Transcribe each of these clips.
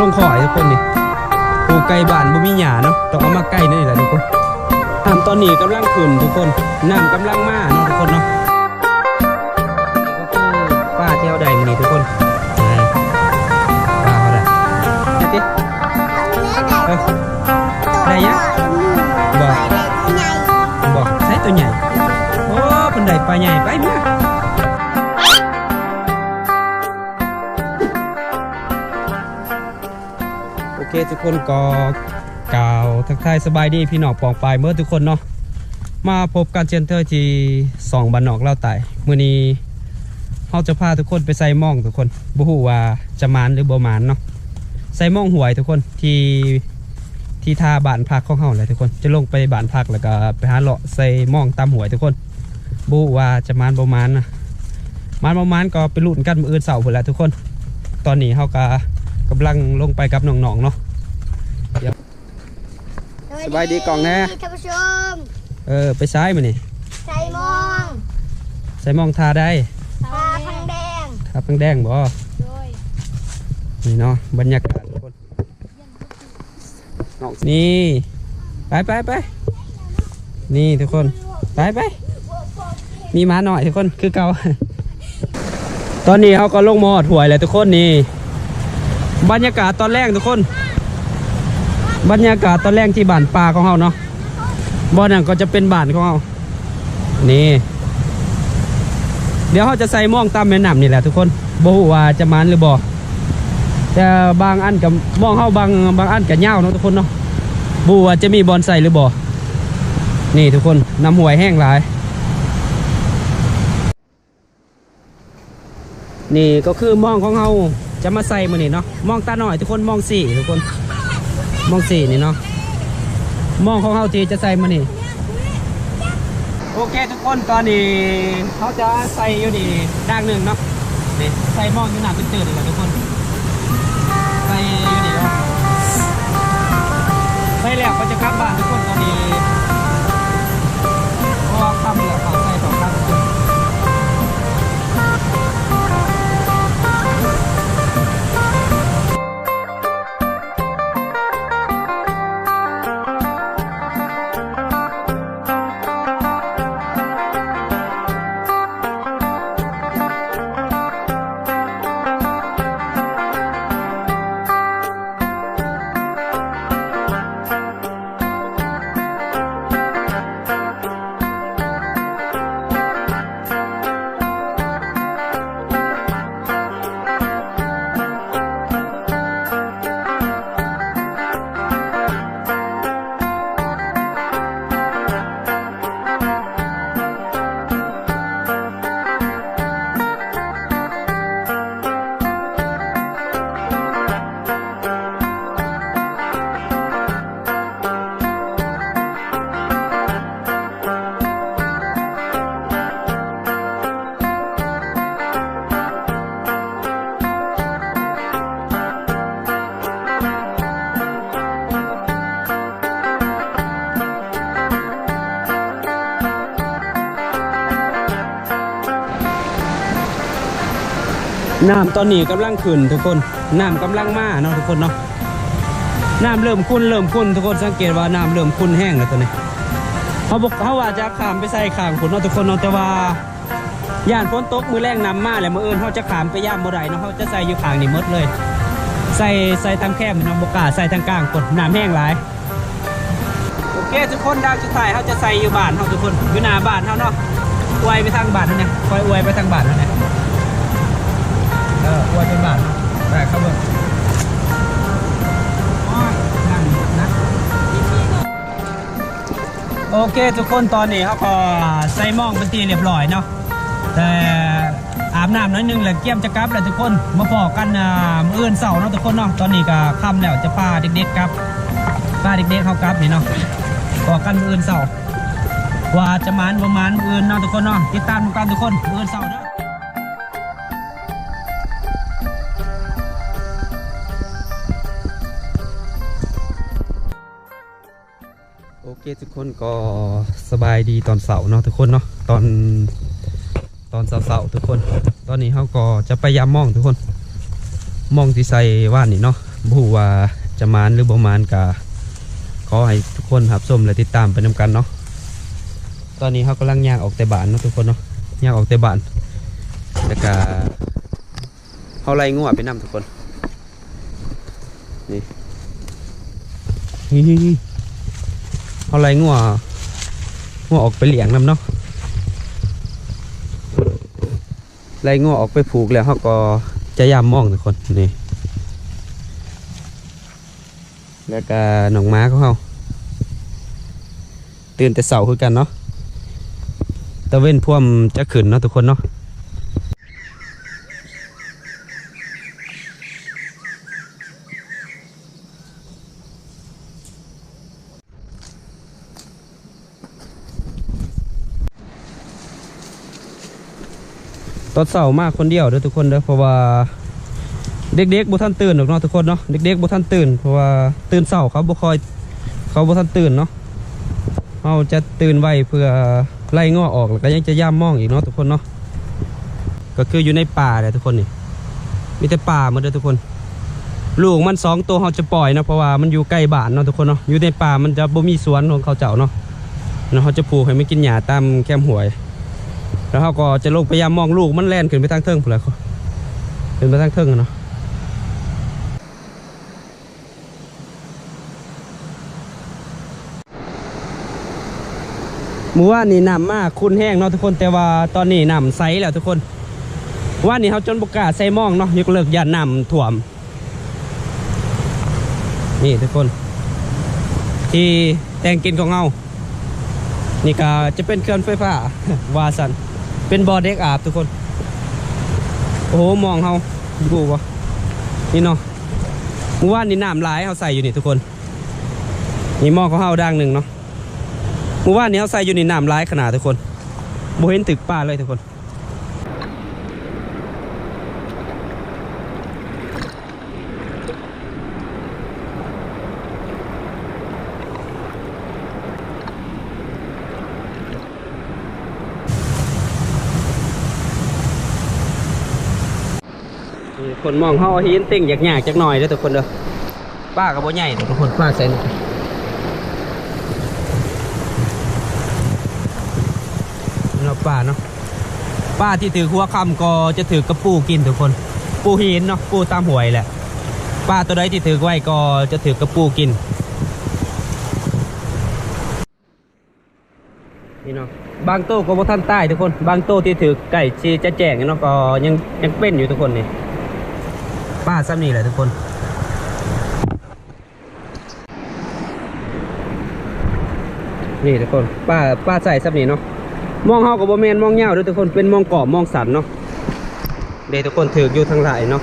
ลงขอยทุกคนนี่ปลูกไก่บ้านบ่มีหญ้าเนาะต้องเอามาใกล้นี่แหละทุกคนน้ำตอนนี้กำลังขึ้นทุกคนน้ำกำลังมาเนาะทุกคนเนาะนี่ก็คือป้าเที่ยวใดมื้อนี้ทุกคนนี่ป้าเขาได้เฮ็ดดิเออได้ยังบอกบอกใช้ตัวใหญ่โอ้เพิ่นได้ปลาใหญ่ไปเมื่อ เคทุกคนก็กล่าวทักทายสบายดีพี่น้องปองปลายเมื่อทุกคนเนาะมาพบกันเชนเทอร์ที่สองบันนอกเล่าไต่มื่อนี้เราจะพาทุกคนไปใส่ม่องทุกคนบ่ฮู้ว่าจะมานหรือบ่มานเนาะใส่ม่องหวยทุกคนที่ที่ท่าบ้านพักของเฮาเลยทุกคน จะลงไปบ้านพักแล้วก็ไปหาเลาะใส่ม่องตามหวยทุกคนบ่ฮู้ว่าจะมานบ่มานนะมานบ่มานก็ไปลุ้นกันมืออื่นเสาร์พุ่นแหละทุกคน ตอนนี้เฮาก็กำลังลงไปกับน้องๆเนาะ สบายดีกล่องแน่ท่านผู้ชม เออ ไปซ้ายมานี่ใส่มองใส่หมองทาได้ตาพังแดงทาแป้งแดงบ่โดยนี่เนาะบรรยากาศทุกคนน้องนี่ไปไปไปนี่ทุกคนไปไปมีหมาหน่อยทุกคนคือเก่าตอนนี้เขาก็ลงมอดหวยเลยทุกคนนี่ บรรยากาศตอนแรกทุกคน บรรยากาศตอนแรกที่บ้านป่าของเขาเนาะบ่อนั่นก็จะเป็นบ้านของเขานี่ เดี๋ยวเขาจะใส่ม่องตามแม่น้ำนี่แหละทุกคนบ่ฮู้ว่าจะมันหรือบ่แต่บางอันกับมองเฮาบางบางอันกับเหย้าเนาะทุกคนเนาะบ่ว่าจะมีบอลใส่หรือบ่นี่ทุกคนน้ำหวยแห้งหลาย นี่ก็คือมองของเฮาจะมาใส่มื้อนี้เนาะมองตาหน่อยทุกคนมองสี่ทุกคน มองสี่นี่เนาะมองของเฮาทีจะใส่มานี่โอเคทุกคนตอนนี้เขาจะใส่อยู่ดีด่างหนึ่งเนาะนี่ใส่หม้ออยู่หนาเป็นตื่นๆดีกว่าทุกคนใส่อยู่ดีเนาะใส่แล้วก็จะกลับบ้านทุกคนตอนนี้ น้ำตอนนี้กำลังขึ้นทุกคนน้ำกำลังมาเนาะทุกคนเนาะน้ำเริ่มขุ่นเริ่มขุ่นทุกคนสังเกตว่าน้ำเริ่มขุ่นแห้งแล้วตัวนี้เขาบอกเขาว่าจะขามไปใส่ขางขุนเนาะทุกคนเนาะแต่ว่าย่านฝนตกมือแรงน้ำมาแล้วมือเอื่นเขาจะขามไปย่ามบ่ได้เนาะเขาจะใส่อยู่ขางนี่มดเลย ใส่ใส่ทางแคบเนาะบกล้าใส่ทางกลางกดน้ำแห้งหลายโอเคทุกคนดาวจุดถ่ายเขาจะใส่อยู่บ้านเขาทุกคนอยู่หน้าบ้านเขาเนาะอวยไปทางบ้านนั่นนะคอยอวยไปทางบ้านนั่นนะเอออวยเป็นบาทแต่เขาบิกโอเคทุกคนตอนนี้เขาก็ใส่หมองเป็นทีเรียบร้อยเนาะแต่อาบน้ำน้อยนึงแล้วเกี่ยมจะกลับแล้วทุกคนมาพอกันอ่ามื้ออื่นเสาเนาะทุกคนเนาะตอนนี้ก็ค่ำแล้วจะพาเด็กๆกลับพาเด็กๆเขากลับนี่เนาะพอกันมื้ออื่นเสาว่าจะมานประมาณมื้ออื่นเนาะทุกคนเนาะติดตามกันทุกคนมื้ออื่นเสาเนาะ คทุกคนก็สบายดีตอนเสาร์เนาะทุกคนเนาะตอนตอนเสาร์ๆทุกคน ตอนนี้เขาก็จะพยายามมองทุกคนมองที่ใส่ว่านนี่เนาะบูว่าจะมานหรือบ่มานกะขอให้ทุกคนรับชมและติดตามไปนำกันเนาะตอนนี้เขากำลังย่างออกแต่บ้านเนาะทุกคนเนาะย่างออกแต่บ้านแล้วก็เขาไล่งัวไปนํทุกคนนี่นี่ เขาไล่งัวงัวออกไปเลี้ยงนํเนาะไล่งัวออกไปผูกแล้วเขาก็จะยามมองทุกคนนี่แล้วก็หนองม้าของเขาตื่นแต่เสาคือกันเนาะตะเว้นพ่วมจะขึ้นเนาะทุกคนเนาะ ตอนเสาร์มากคนเดียวเด้อทุกคนเด้อเพราะว่าเด็กๆบ่ทันตื่นหรอกเนาะทุกคนเนาะเด็กๆบ่ทันตื่นเพราะว่าตื่นเช้าเขาบ่คอยเขาบ่ทันตื่นเนาะเราจะตื่นไวเพื่อไล่ง้อออกแล้วก็ยังจะย่ามมองอีกเนาะทุกคนเนาะก็คืออยู่ในป่าแหละทุกคนนี่มีแต่ป่าหมดเลยทุกคน ลูกมันสองตัวเขาจะปล่อยนะเพราะว่ามันอยู่ใกล้บ้านเนาะทุกคนเนาะอยู่ในป่ามันจะบ่มีสวนของเขาเจ้าเนาะแล้วเขาจะปลูกให้มันกินหญ้าตามแคมหวย แล้วเขาก็จะลงไปยามมองลูกมันแล่นขึ้นไปทางเทิงพุ่นแหละขึ้นไปทางเทิงอะเนาะมื่อวานนี่น้ำมากคุณแห้งเนาะทุกคนแต่ว่าตอนนี้น้ำใสแล้วทุกคนว่านนี้เขาจนบกล้าใส่มองเนาะยกเลิกยาน้ำท่วม นี่ทุกคน ที่แต่งกินของเงานี่ก็จะเป็นเครื่องไฟฟ้าวาสัน เป็นบอเด็กอาบทุกคน โอ้โห มองเขาดูวะนี่เนาะเมื่อวานนี่น้ำลายเขาใส่อยู่นี่ทุกคน นี่หม้อของเขาดังหนึ่งเนาะมื่อวานนี้เขาใส่อยู่นี่น้ำร้ายขนาดทุกคนโบเห็นตึกป้าเลยทุกคน คนมองเขาห็นติ่งอยากหยากจักหน่อยเด้อทุกคนเด้อป้ากับโบใหญ่ทุกคนป้าใส่หน่อยเราป่าเนาะป้าที่ถือหัวคำก็จะถือกระปูกินทุกคน ปูหินเนาะปูตามหวยแหละป้าตัวใดที่ถือไว้ก็จะถือกระปูกินนี่เนาะบางโต๊ะก็บ่ทันใต้ทุกคน บางโต๊ะที่ถือไก่ชีจะแจงเนาะก็ยังยังเป็นอยู่ทุกคนนี่ ป้าซ้ำนี่แหละทุกคนนี่ทุกคนป้าป้าใส่ซ้ำนี่เนาะมองเฮากับโบแมนมองเงาเด้วยทุกคนเป็นมองกรอบมองสันเนาะเดี๋ยวทุกคนถืออยู่ทางหลายเนาะ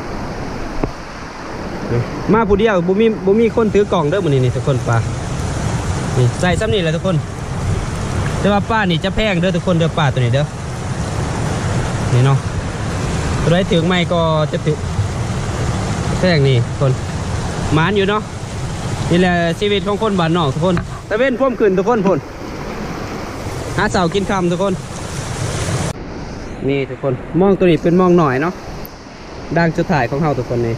มาผู้เดียวบุมีบุมีคนถือกล่องเด้อมือนี้นี่ทุกคนป้านี่ใส่ซ้ำนี่แหละทุกคนแต่ว่าป้านี่จะแพงเด้อทุกคนเด้อป้าตัวนี้เด้อนี่เนาะตัวใดถือไม่ก็จะถือ แพงนี่คนหมานอยู่เนาะนี่แหละชีวิตของคนบ้านนอกทุกคนตะเว้นพ่วมขึ้นทุกคนพ่นหาเสากินคำทุกคน นี่ทุกคนมองตัวนี้เป็นมองหน่อยเนาะดังจุดถ่ายของเราทุกคนนี่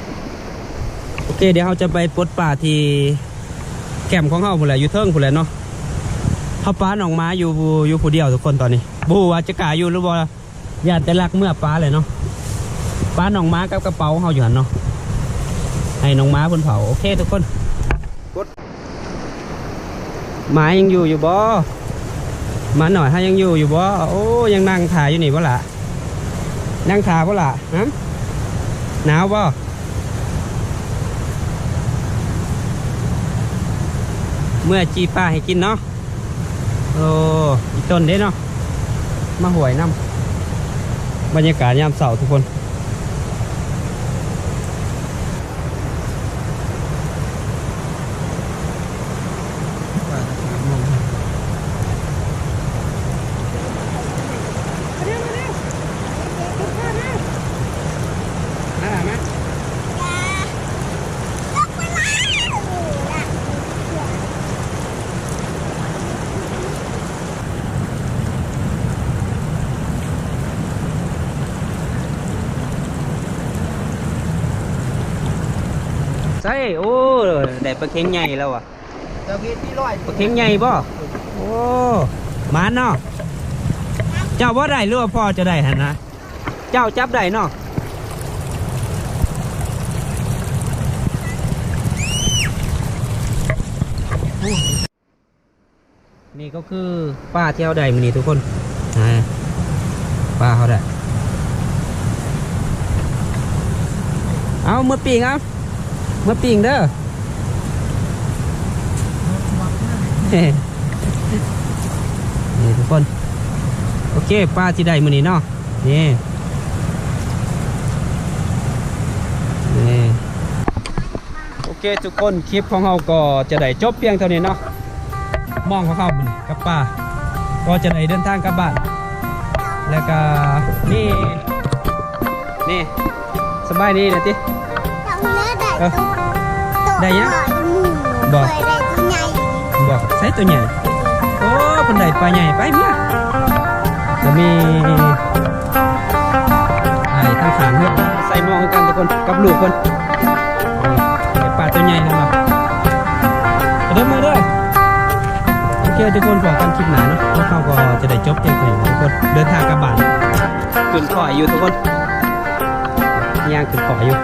โอเคเดี๋ยวเราจะไปปลดป่าที่แคมของเราผู้นแหละอยู่เทิงผู้นแหละเนาะเขาป้าหนองม้าอยู่อยู่ผู้เดียวทุกคนตอนนี้บูว่าจะกาอยู่หรือบ่ญาติแต่รักเมื่อป้าเลยเนาะป้าหนองม้ากับกระเป๋าเขาอยู่หันเนาะ ให้หนองม้าบนเผา โอเคทุกคนกดหมายังอยู่อยู่บ่มาหน่อยถ้ายังอยู่อยู่บ่โอ้ยังนั่งถ่ายอยู่นี่บ่ล่ะนั่งถ่ายบ่ล่ะฮะหนาวบ่เมื่อจีป้าให้กินเนาะโอ้อีกต้นเด้เนาะมาหวยน้ำบรรยากาศยามเสาร์ทุกคน ส่โอ้ได้ปลาเค็งใหญ่แล้วอะเจ้าพี่ที่ร้อยปลาเค็งใหญ่บ่โอ้หมานเนาะเจ้าบ่ได้หรือว่าพ่อจะได้หั่นนะเจ้าจับได้เนาะนี่ก็คือป้าเที่ยวใดมื้อนี้ทุกคนอ่าป้าเขาได้เอาเมื่อปีงเอาเมื่อปีงเด้อเฮ้นี่ทุกคน โอเคป้าที่ได้มือนี้เนาะนี่นี่โอเคทุกคนคลิปของเราก็จะได้จบเพียงเท่านี้เนาะมองของเขาบุญกับป้าก็จะได้เดินทางกลับบ้าน แล้วก็นี่ นี่ สบายดีนะติทำเนื้อได้เออตัว ได้ยังบบออกกได้ตัวใหญ่บอกใส่ตัวใหญ่โอ้คนใดปลาใหญ่ไปเมื่อจะมีไอ้ทั้งขางเพื่อนใส่หมองกันทุกคนกับลูกคนไอ้ปลาตัวใหญ่ทั้งหมดเดินมาเด้อโอเคทุกคนบอกกันคลิปหนาเนาะพวกเขาก็จะได้จบเพียงเท่านี้ทุกคนเดินทางกลับบ้านขึ้นขออยู่ทุกคนย่างขึ้นขออยู่